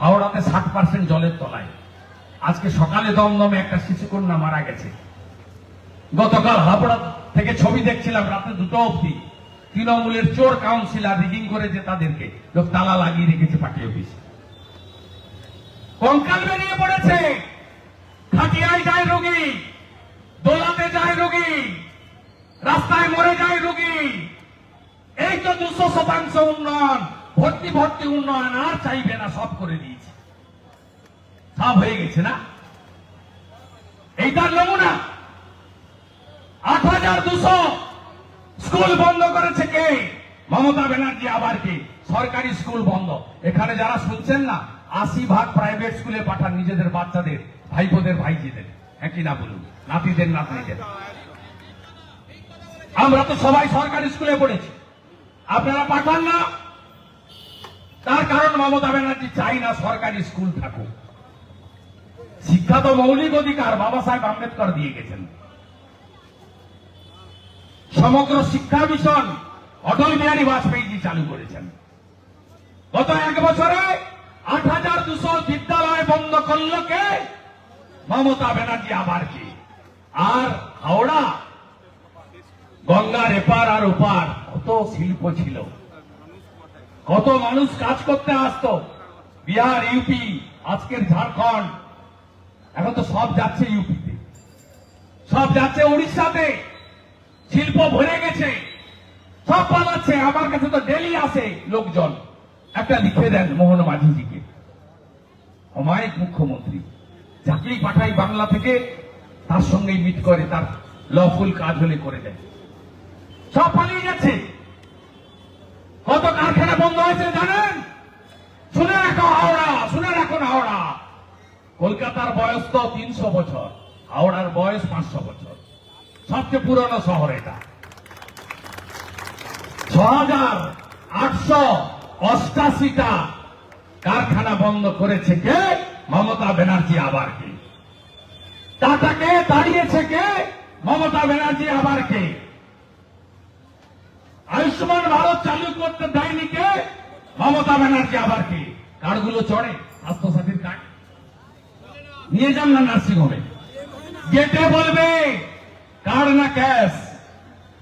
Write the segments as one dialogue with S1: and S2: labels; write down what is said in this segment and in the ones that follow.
S1: হাওড়াতে ষাট পার্সেন্ট জলের তলায়। আজকে সকালে দমদমে একটা শিশুকন্যা মারা গেছে। গতকাল হাবড়া থেকে ছবি দেখছিলাম, রাতে দুটো অবধি। তৃণমূলের চোর কাউন্সিলর রিগিং করেছে তাদেরকে। লোক তালা লাগিয়ে রেখেছে পার্টি অফিসে। কঙ্কাল বেরিয়ে পড়েছে। খাটিয়ায় যায় রোগী, দোলাতে যায় রোগী, রাস্তায় মরে যায় রোগী। এই তো দুশো শতাংশ উন্নয়ন। ভর্তি ভর্তি উন্নয়ন আর চাইবে না, সব করে দিয়েছে। সব হয়ে গেছে না? এইটার নমুনা। আট হাজার দুশো স্কুল বন্ধ করেছে কে? মমতা ব্যানার্জি আবার কে? সরকারি স্কুল বন্ধ। এখানে যারা শুনছেন না, আশি ভাগ প্রাইভেট স্কুলে পাঠান নিজেদের বাচ্চাদের, ভাইপোদের, ভাইজিদের। একই না বলুন? নাতিদের, নাতনিদের। আমরা তো সবাই সরকারি স্কুলে পড়েছি। আপনারা পাঠান না। তার মমতা ব্যানার্জি চাই না সরকারি স্কুল থাকুক। শিক্ষা তো মৌলিক অধিকার, বাবা সাহেব আম্বেদকর দিয়ে গেছেন। সমগ্র শিক্ষা মিশন অটল বিহারী বাজপেয়ীজি চালু করেছেন। গত এক বছরে আট হাজার দুশো বিদ্যালয় বন্ধ করল কে? মমতা ব্যানার্জি আবার কি? আর হাওড়া গঙ্গার এপার আর ওপার কত শিল্প ছিল? কত মানুষ কাজ করতে আসতো। বিহার, ইউপি, আজকের ঝাড়খণ্ড। এখন তো সব যাচ্ছে ইউপিতে। সব যাচ্ছে উড়িষ্যাতে। শিল্প ভরে গেছে। সব পালাচ্ছে। আমার কাছে তো ডেলি আসে লোকজন। একটা লিখে দেন মোহন মাঝিজিকে। অমায়িক মুখ্যমন্ত্রী। যাকেই পাঠাই বাংলা থেকে, তার সঙ্গেই মিট করে, তার লফুল কাজ হলে করে দেয়। সব পালিয়ে বন্ধ হয়েছে জানেন? শুনে রাখো হাওড়া, শুনে রাখুন হাওড়া। কলকাতার বয়স তো তিনশো বছর, হাওড়ার বয়স পাঁচশো বছর। সবচেয়ে পুরনো শহর এটা। ছ হাজার আটশো অষ্টাশিটা কারখানা বন্ধ করেছে কে? মমতা ব্যানার্জি আবার কে? টাটাকে দাঁড়িয়েছে কে? মমতা ব্যানার্জি আবার কে? আয়ুষ্মান ভারত চালু করতে দেয়নি কে? মমতা ব্যানার্জি আবার কে? কার্ডগুলো চড়ে, স্বাস্থ্যসাথীর কার্ড। নিয়ে যান না নার্সিং হোমে গেটে বলবে, কার্ড না ক্যাশ?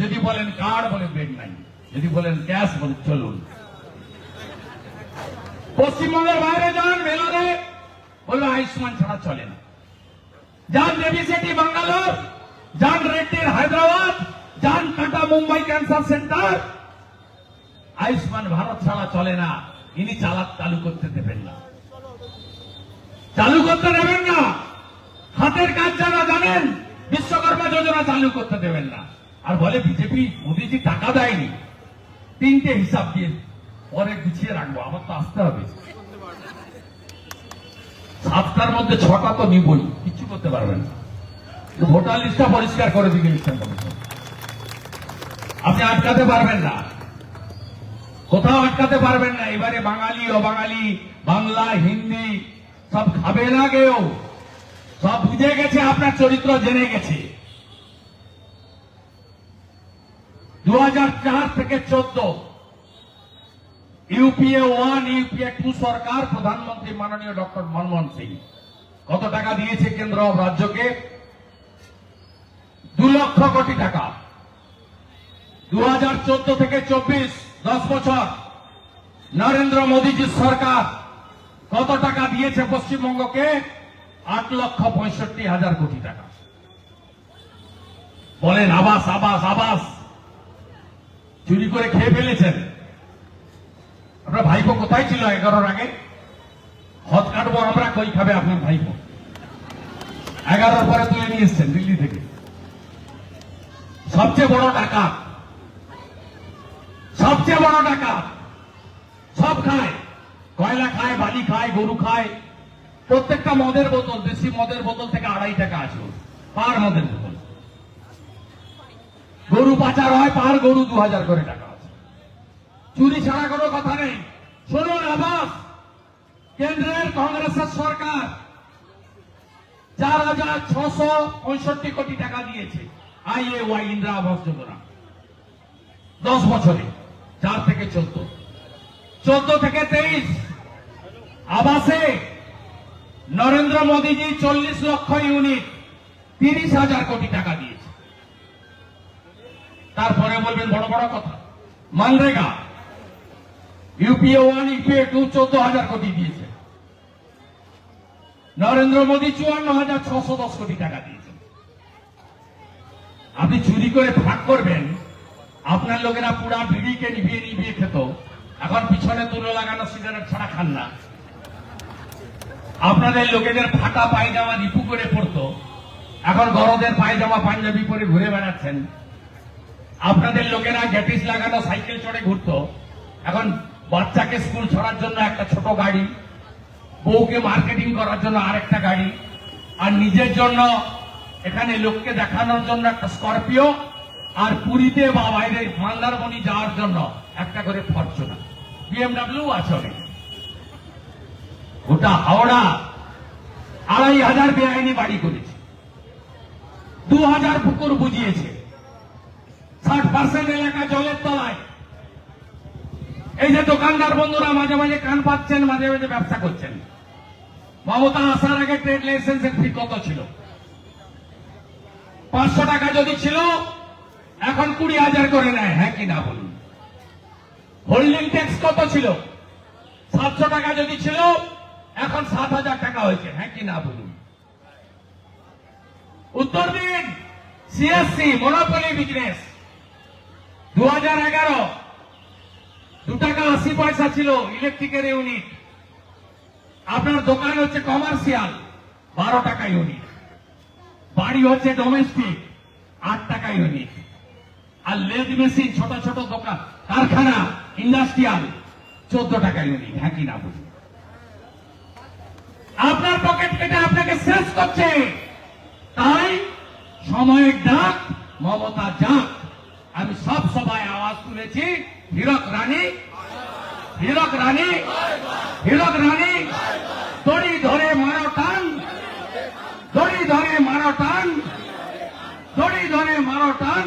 S1: যদি বলেন কার্ড বলে বেড নাই। যদি বলেন ক্যাশ বলে চলুন। পশ্চিমবঙ্গের বাইরে যান ভেলোরে বলবে আয়ুষ্মান ছাড়া চলে না। যান দেবী সেটি বাঙ্গালোর। যান রেড্ডির হায়দ্রাবাদ। যান টাটা মুম্বাই ক্যান্সার সেন্টার। আয়ুষ্মান ভারত ছাড়া চলে না। ইনি চালাক চালু করতে দেবেন না। চালু করতে দেবেন না। হাতের কাজ যারা জানেন, বিশ্বকর্মা যোজনা চালু করতে দেবেন না। আর বলে বিজেপি, মোদীজি টাকা দেয়নি। তিনটে হিসাব দিয়ে পরে গুছিয়ে রাখব। আমার তো আসতে হবে। সাতটার মধ্যে ছটা তো নিবই। কিচ্ছু করতে পারবেন না। ভোটার লিস্টটা পরিষ্কার করে দিকে আপনি আটকাতে পারবেন না। কোথাও আটকাতে পারবেন না। এবারে বাঙালি, অবাঙালি, বাংলা, হিন্দি, সব খাবে না কেউ। সব বুঝে গেছে, আপনার চরিত্র জেনে গেছে। দু হাজার চার থেকে চোদ্দ। ইউপিএ ওয়ান, ইউপিএ টু সরকার, প্রধানমন্ত্রী মাননীয় ডক্টর মনমোহন সিং। কত টাকা দিয়েছে কেন্দ্র রাজ্যকে? দু লক্ষ কোটি টাকা। দু হাজার চোদ্দ থেকে চব্বিশ। দশ বছর নরেন্দ্র মোদীজির সরকার কত টাকা দিয়েছে পশ্চিমবঙ্গকে? আট লক্ষ পঁয়ষট্টি হাজার কোটি টাকা। বলেন, আবাস আবাস আবাস। চুরি করে খেয়ে ফেলেছেন। আপনার ভাইপো কোথায় ছিল এগারোর আগে? হদ কাটবো আমরা, কই খাবে আপনার ভাইপো? এগারোর পরে তুলে নিয়ে এসছেন দিল্লি থেকে। সবচেয়ে বড় টাকা সবচেয়ে বড় টাকা। সব খায়। কয়লা খায়, বালি খায়, গরু খায়। প্রত্যেকটা মদের বোতল, দেশি মদের বোতল থেকে আড়াই টাকা ওর। পার মদের বোতল। গরু পাচার হয়, পার গরু দু হাজার করে টাকা আছে। চুরি ছাড়া কোনো কথা নেই। শুনুন, আবাস। কেন্দ্রের কংগ্রেসের সরকার চার হাজার ছশো পঁয়ষট্টি কোটি টাকা দিয়েছে। IA Y Indira Awas Yojana. দশ বছরে। চার থেকে চোদ্দ। চোদ্দ থেকে তেইশ। আবাসে নরেন্দ্র মোদীজি চল্লিশ লক্ষ ইউনিট, তিরিশ হাজার কোটি টাকা দিয়েছে। তারপরে বলবেন বড় বড় কথা, মানরেগা, ইউপিএ ওয়ান, ইউপিএ টু চোদ্দ হাজার কোটি দিয়েছে। নরেন্দ্র মোদী চুয়ান্ন হাজার ছশো দশ কোটি টাকা দিয়েছেন আপনি চুরি করে ভাগ করবেন আপনার লোকেরা পুরা বিড়িকে নিভিয়ে নিভিয়ে খেত। এখন পিছনে তুলো লাগানো সিগারেট ছাড়া খান না। আপনাদের লোকেদের ফাটা পায়জামা রিপু করে পড়তো এখন গরদের পায়জামা পাঞ্জাবি পরে ঘুরে বেড়াচ্ছেন। আপনাদের লোকেরা গ্যাটিস লাগানো সাইকেল চড়ে ঘুরতো। এখন বাচ্চাকে স্কুল ছড়ার জন্য একটা ছোট গাড়ি, বউকে মার্কেটিং করার জন্য আরেকটা গাড়ি, আর নিজের জন্য এখানে লোককে দেখানোর জন্য একটা স্করপিও আর পুরীতে বা বাইরে মন্দারমণি যাওয়ার জন্য একটা করে ফরচুনা। বিএমডাব্লিউ আছে অনেক গোটা হাওড়া আড়াই হাজার বেআইনি বাড়ি করেছে। দু হাজার পুকুর বুঝিয়েছে। ষাট পার্সেন্ট এলাকা জলের তলায়। এই যে দোকানদার বন্ধুরা মাঝে মাঝে কান পাচ্ছেন, মাঝে মাঝে ব্যবসা করছেন। মমতা আসার আগে ট্রেড লাইসেন্সের ফি কত ছিল? পাঁচশো টাকা যদি ছিল এখন কুড়ি হাজার করে নেয় হ্যাঁ কি না বলুন? হোল্ডিং ট্যাক্স কত ছিল? সাতশো টাকা যদি ছিল, এখন সাত হাজার টাকা হয়েছে হ্যাঁ কি না বলুন? উত্তর দিন সিএসসি মনোপলি বিজনেস দু হাজার এগারো, দু টাকা আশি পয়সা ছিল ইলেকট্রিকের ইউনিট আপনার দোকান হচ্ছে কমার্শিয়াল বারো টাকা ইউনিট বাড়ি হচ্ছে ডোমেস্টিক আট টাকা ইউনিট আর লেদ মেশিন, ছোট ছোট দোকান, কারখানা, ইন্ডাস্ট্রিয়াল, চোদ্দ টাকা ইউনিট হ্যাঁ কি না বুঝুন আপনার পকেট কেটে আপনাকে শেষ করছে। তাই সময়ের ডাক, মমতা যাক। আমি সব সবাই আওয়াজ তুলেছি, হীরক রানী হীরক রানী হীরক রানী, দড়ি ধরে মারো টান, দড়ি ধরে মারো টান, দড়ি ধরে মারো টান।